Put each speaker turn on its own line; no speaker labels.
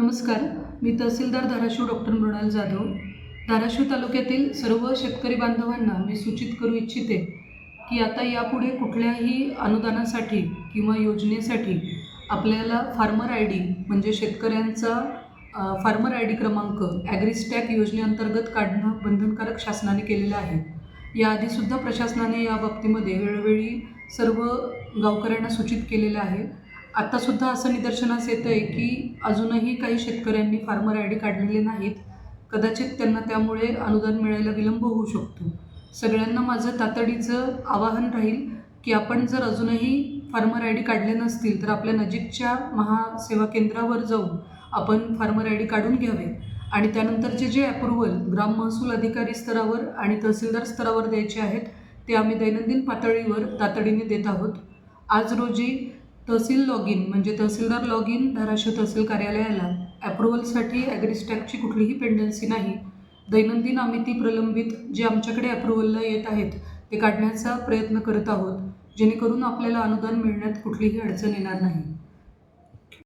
नमस्कार. मी तहसीलदार धाराशिव डॉक्टर मृणाल जाधव. धाराशिव तालुक्यातील सर्व शेतकरी बांधवांना मी सूचित करू इच्छिते की आता यापुढे कुठल्याही अनुदानासाठी किंवा योजनेसाठी आपल्याला फार्मर आय डी म्हणजे शेतकऱ्यांचा फार्मर आय डी क्रमांक ॲग्रिस्टॅक योजनेअंतर्गत काढणं बंधनकारक शासनाने केलेलं आहे. याआधीसुद्धा प्रशासनाने या बाबतीमध्ये वेळोवेळी सर्व गावकऱ्यांना सूचित केलेलं आहे. आत्तासुद्धा असं निदर्शनास येतं आहे की अजूनही काही शेतकऱ्यांनी फार्मर आय डी काढलेले नाहीत. कदाचित त्यांना त्यामुळे अनुदान मिळायला विलंब होऊ शकतो. सगळ्यांना माझं तातडीचं आवाहन राहील की आपण जर अजूनही फार्मर आय डी काढले नसतील तर आपल्या नजीकच्या महासेवा केंद्रावर जाऊन आपण फार्मर आय डी काढून घ्यावे. आणि त्यानंतरचे जे अप्रुव्हल ग्राम महसूल अधिकारी स्तरावर आणि तहसीलदार स्तरावर द्यायचे आहेत ते आम्ही दैनंदिन पातळीवर तातडीने देत आहोत. आज रोजी तहसील लॉग इन म्हणजे तहसीलदार लॉग इन धाराशिव तहसील कार्यालयाला अप्रुव्हलसाठी ॲग्रीस्टॅकची कुठलीही पेंडन्सी नाही. दैनंदिन आम्ही ती प्रलंबित जे आमच्याकडे अप्रुव्हलला येत आहेत ते काढण्याचा प्रयत्न करत आहोत जेणेकरून आपल्याला अनुदान मिळण्यात कुठलीही अडचण येणार नाही.